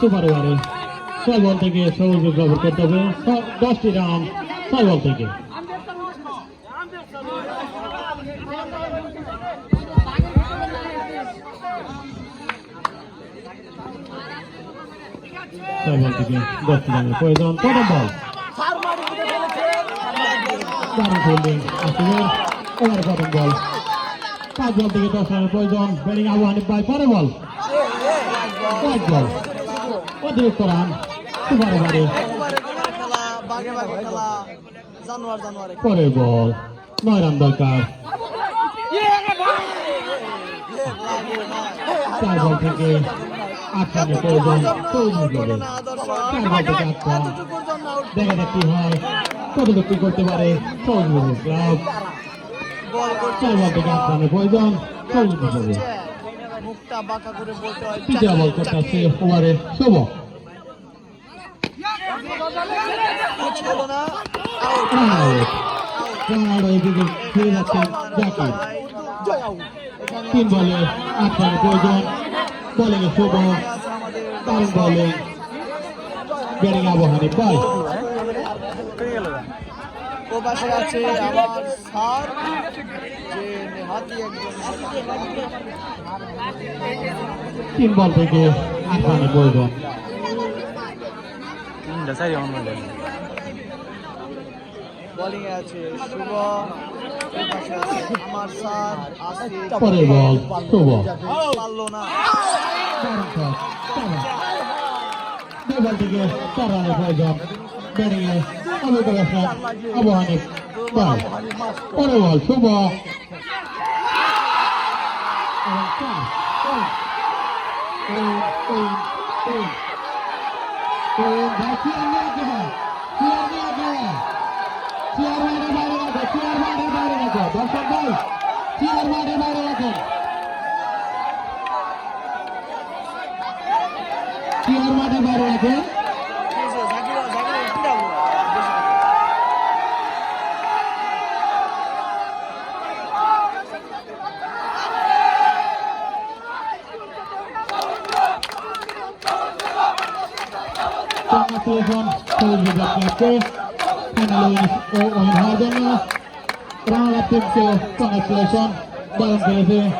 Super ওভারে ছয় বল থেকে সবুজ কভার করতে হবে। দশটি রান ছয় বল থেকে ছয় বল থেকে বল। দারুণ পাঁচ বল থেকে দশ রানের প্রয়োজন। ব্যাটিং আবু হানিফ পরে বল। পাঁচ বল। রান বাগে বাগে খেলা জানোয়ার জানোয়ার পরে বল, নয় রান দরকার। চার বল থেকে আট বলে চার রান। কি হয়। করতে পারে করে ফিরে যাচ্ছেন জাকির তিন বলে আট রানের প্রয়োজন বলিং শুভ তার বলে ব্যাটিং আবহানি বল ও আছে আমার স্যার যে নেহাতি তিন বল থেকে আট প্রয়োজন। তিনটা চারি আমার মধ্যে বোলিং আছে শুভ আমার স্যার আসিফ পরের বল শুভ। পারল না। চার রান। বল থেকে চার রানের প্রয়োজন ব্যাটিং এ অভিজ্ঞ ব্যাটসম্যান আবু হানিফ বল পরের বল শুভ। এবং চার, চার। তিন, ভাই, চেয়ার আসবে ভাই। চেয়ার ভাই। চেয়ার মাঠের বাইরে রাখো, চেয়ার মাঠের বাইরে রাখো। দর্শক ভাই, চেয়ার মাঠের বাইরে রাখো। চেয়ার মাঠের বাইরে রাখো। Stanna till från Storbritannien Hennelius och Oinhagen. Rahalla tyksyy kanetleisen. Tämä on